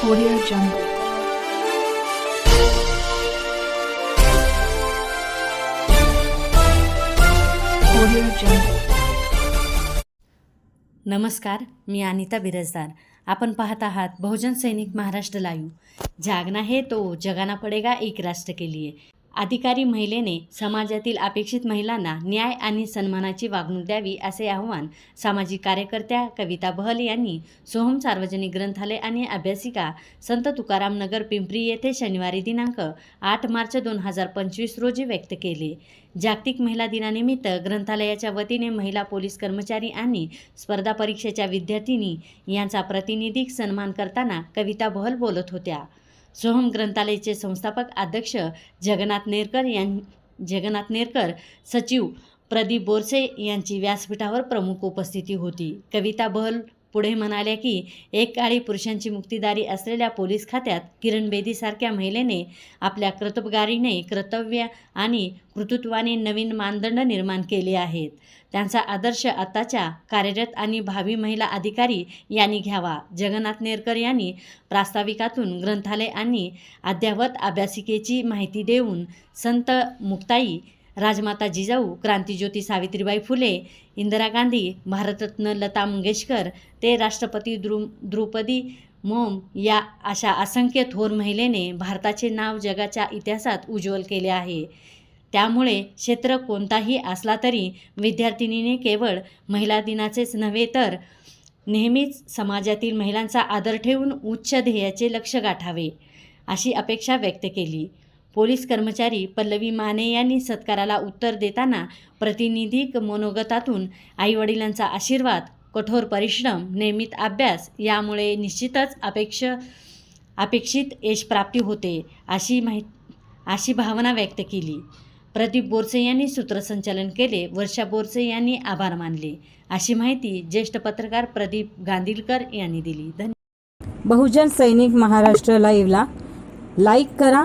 Audio Jungle. Audio Jungle. नमस्कार मी अनिता बिरजदार आपण पाहत आहात बहुजन सैनिक महाराष्ट्र लाईव्ह जागना है तो जगाना पडेगा एक राष्ट्र के लिए अधिकारी महिलेने समाजातील अपेक्षित महिलांना न्याय आणि सन्मानाची वागणूक द्यावी असे आवाहन सामाजिक कार्यकर्त्या कविता बहल यांनी सोहम सार्वजनिक ग्रंथालय आणि अभ्यासिका संत तुकाराम नगर पिंपरी येथे शनिवारी दिनांक आठ मार्च दोन हजार पंचवीस रोजी व्यक्त केले. जागतिक महिला दिनानिमित्त ग्रंथालयाच्या वतीने महिला पोलीस कर्मचारी आणि स्पर्धा परीक्षेच्या विद्यार्थिनी यांचा प्रातिनिधिक सन्मान करताना कविता बहल बोलत होत्या. सोहम ग्रंथालयाचे संस्थापक अध्यक्ष जगन्नाथ नेरकर यां जगन्नाथ नेरकर सचिव प्रदीप बोरसे यांची व्यासपीठावर प्रमुख उपस्थिती होती. कविता बहल पुढे म्हणाल्या की एक काळी पुरुषांची मुक्तीदारी असलेल्या पोलीस खात्यात किरण बेदीसारख्या महिलेने आपल्या कर्तबगारीने कर्तव्य आणि कृतृत्वाने नवीन मानदंड निर्माण केले आहेत. त्यांचा आदर्श आताच्या कार्यरत आणि भावी महिला अधिकारी यांनी घ्यावा. जगन्नाथ नेरकर यांनी प्रास्ताविकातून ग्रंथालय आणि अद्यावत अभ्यासिकेची माहिती देऊन संत मुक्ताई राजमाता जिजाऊ क्रांतिज्योती सावित्रीबाई फुले इंदिरा गांधी भारतरत्न लता मंगेशकर ते राष्ट्रपती द्रु द्रौपदी मोम या अशा असंख्य थोर महिलेने भारताचे नाव जगाच्या इतिहासात उज्ज्वल केले आहे. त्यामुळे क्षेत्र कोणताही असला तरी विद्यार्थिनीने केवळ महिला दिनाचेच नव्हे तर नेहमीच समाजातील महिलांचा आदर ठेवून उच्च ध्येयाचे लक्ष गाठावे अशी अपेक्षा व्यक्त केली. पोलीस कर्मचारी पल्लवी माने यांनी सत्काराला उत्तर देताना प्रतिनिधिक मनोगतातून आईवडिलांचा आशीर्वाद कठोर परिश्रम नियमित अभ्यास यामुळे निश्चितच अपेक्ष अपेक्षित यशप्राप्ती होते अशी माहिती अशी भावना व्यक्त केली. प्रदीप बोरसे यांनी सूत्रसंचालन केले वर्षा बोरसे यांनी आभार मानले. अशी माहिती ज्येष्ठ पत्रकार प्रदीप गांधीलकर यांनी दिली. धन्यवाद बहुजन सैनिक महाराष्ट्र लाईव्हला लाईक करा